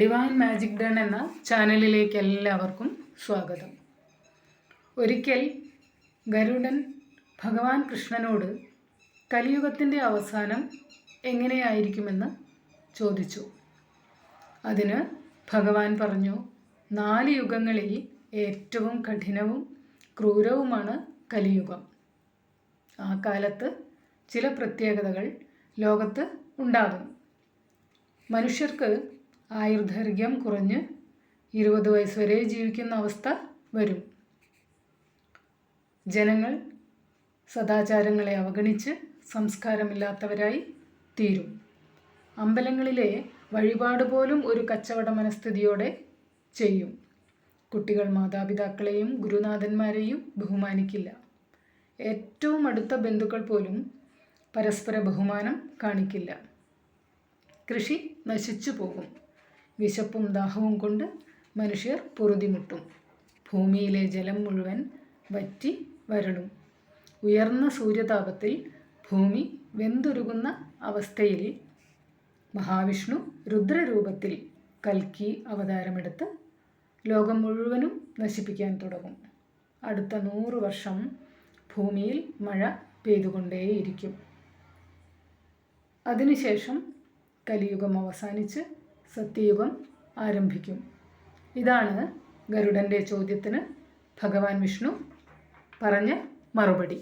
Divine magic done എന്ന ചാനലിലേക്ക് എല്ലാവർക്കും സ്വാഗതം. ഒരിക്കൽ ഗരുഡൻ ഭഗവാൻ കൃഷ്ണനോട് കലിയുഗത്തിന്റെ അവസാനം എങ്ങനെയായിരിക്കുമെന്ന് ചോദിച്ചു. അതിന് ഭഗവാൻ പറഞ്ഞു നാല് യുഗങ്ങളിൽ ഏറ്റവും കഠിനവും ക്രൂരവുമാണ് കലിയുഗം. ആ കാലത്ത് ചില പ്രത്യേകതകൾ ലോകത്ത് ഉണ്ടാകും. മനുഷ്യർക്ക് ആയുർദൈർഘ്യം കുറഞ്ഞ് ഇരുപത് വയസ്സ് വരെ ജീവിക്കുന്ന അവസ്ഥ വരും. ജനങ്ങൾ സദാചാരങ്ങളെ അവഗണിച്ച് സംസ്കാരമില്ലാത്തവരായി തീരും. അമ്പലങ്ങളിലെ വഴിപാട് പോലും ഒരു കച്ചവട മനസ്ഥിതിയോടെ ചെയ്യും. കുട്ടികൾ മാതാപിതാക്കളെയും ഗുരുനാഥന്മാരെയും ബഹുമാനിക്കില്ല. ഏറ്റവും അടുത്ത ബന്ധുക്കൾ പോലും പരസ്പര ബഹുമാനം കാണിക്കില്ല. കൃഷി നശിച്ചു പോകും. വിശപ്പും ദാഹവും കൊണ്ട് മനുഷ്യർ പൊറുതിമുട്ടും. ഭൂമിയിലെ ജലം മുഴുവൻ വറ്റി വരളും. ഉയർന്ന സൂര്യതാപത്തിൽ ഭൂമി വെന്തുരുകുന്ന അവസ്ഥയിൽ മഹാവിഷ്ണു രുദ്രരൂപത്തിൽ കൽക്കി അവതാരമെടുത്ത് ലോകം മുഴുവനും നശിപ്പിക്കാൻ തുടങ്ങും. അടുത്ത നൂറ് വർഷം ഭൂമിയിൽ മഴ പെയ്തുകൊണ്ടേയിരിക്കും. അതിനുശേഷം കലിയുഗം അവസാനിച്ച് സത്യയുഗം ആരംഭിക്കും. ഇതാണ് ഗരുഡന്റെ ചോദ്യത്തിന് ഭഗവാൻ വിഷ്ണു പറഞ്ഞ മറുപടി.